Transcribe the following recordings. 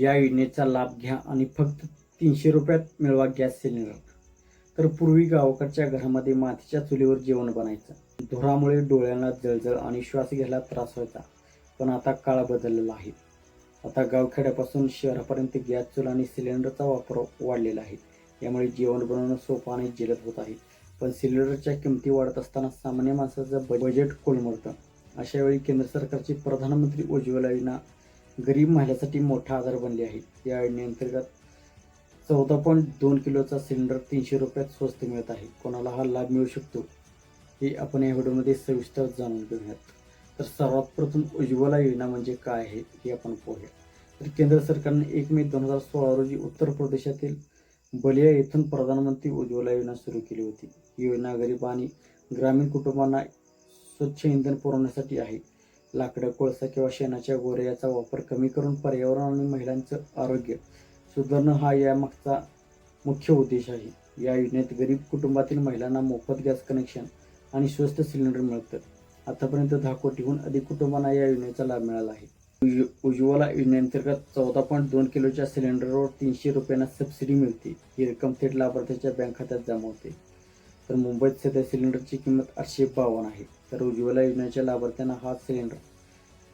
या योजनेचा लाभ घ्या आणि फक्त तीनशे रुपयात मिळवा गॅस सिलेंडर. तर पूर्वी गावाकडच्या घरामध्ये मातीच्या चुलीवर जेवण बनायचं. धुरामुळे डोळ्यांना जळजळ आणि श्वास घ्यायला त्रास व्हायचा. पण आता काळ बदललेला आहे. आता गावखेड्यापासून शहरापर्यंत गॅस चूल आणि सिलेंडरचा वापर वाढलेला आहे. यामुळे जेवण बनवणं सोपं आणि जलद होत आहे. पण सिलेंडरच्या किमती वाढत असताना सामान्य माणसाचं बजेट कोलमडतं. अशा वेळी केंद्र सरकारची प्रधानमंत्री उज्ज्वला योजना गरीब महिलासाठी मोठा आधार बनले आहे या योजनेअंतर्गत चौदा पॉईंट दोन किलोचा सिलेंडर तीनशे रुपयात स्वस्त मिळत आहे. कोणाला हा लाभ मिळू शकतो हे आपण या व्हिडिओमध्ये सविस्तर जाणून घेऊयात. तर सर्वात प्रथम उज्ज्वला योजना म्हणजे काय आहे हे आपण पाहूया. तर केंद्र सरकारने एक मे दोन हजार सोळा रोजी उत्तर प्रदेशातील बलिया येथून प्रधानमंत्री उज्ज्वला योजना सुरू केली होती. ही योजना गरीब आणि ग्रामीण कुटुंबांना स्वच्छ इंधन पुरवण्यासाठी आहे. लाकडं कोळसा किंवा शेणाच्या गोऱ्या याचा वापर कमी करून पर्यावरण आणि महिलांचं आरोग्य सुधारणं हा यामागचा मुख्य उद्देश आहे. या योजनेत गरीब कुटुंबातील महिलांना मोफत गॅस कनेक्शन आणि स्वस्त सिलेंडर मिळतं आतापर्यंत दहा कोटीहून अधिक कुटुंबांना या योजनेचा लाभ मिळाला आहे. उज्ज्वला योजनेअंतर्गत चौदा पॉईंट दोन किलोच्या सिलेंडरवर तीनशे रुपयांना सबसिडी मिळते. ही रक्कम थेट लाभार्थ्याच्या बँक खात्यात जमा होते. तर मुंबईत सध्या सिलेंडरची किंमत आठशे बावन्न आहे. तर उज्ज्वला योजनेच्या लाभार्थ्यांना हा सिलेंडर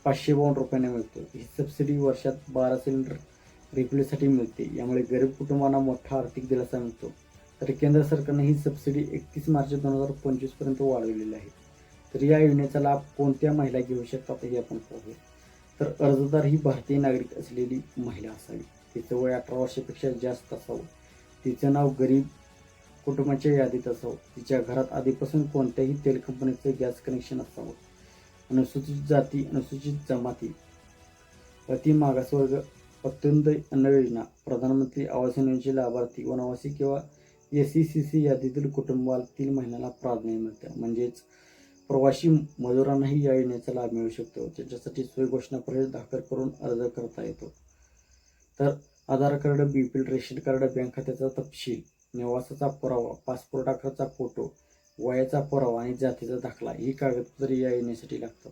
पाचशे बावन्न रुपयांना मिळतो. ही सबसिडी वर्षात बारा सिलेंडर रिफिलसाठी मिळते. यामुळे गरीब कुटुंबांना मोठा आर्थिक दिलासा मिळतो. तर केंद्र सरकारने ही सबसिडी एकतीस मार्च दोन हजार पंचवीसपर्यंत वाढवलेली आहे. तर या योजनेचा लाभ कोणत्या महिला घेऊ शकतात हे आपण पाहूया. तर अर्जदार ही भारतीय नागरिक असलेली महिला असावी. तिचं वय अठरा वर्षापेक्षा जास्त असावं. तिचं नाव गरीब कुटुंबाच्या यादीत असावं तिच्या घरात आधीपासून कोणत्याही तेल कंपनीचं गॅस कनेक्शन असावं. अनुसूचित जाती अनुसूचित जमाती. अति मागासवर्ग अत्यंत अन्न योजना प्रधानमंत्री आवास योजनेचे लाभार्थी वनवासी किंवा एस सी सी सी यादीतील कुटुंबातील महिलांना प्राधान्य मिळतं. म्हणजेच प्रवासी मजुरांनाही या योजनेचा लाभ मिळू शकतो. त्याच्यासाठी सोय घोषणा प्रवेश दाखल करून अर्ज करता येतो. तर Aadhaar card BPL ration card bank खात्याचा तपशील. निवासाचा पुरावा पासपोर्ट आकाराचा फोटो वयाचा पुरावा आणि जातीचा दाखला ही कागदपत्रे या येण्यासाठी लागतात.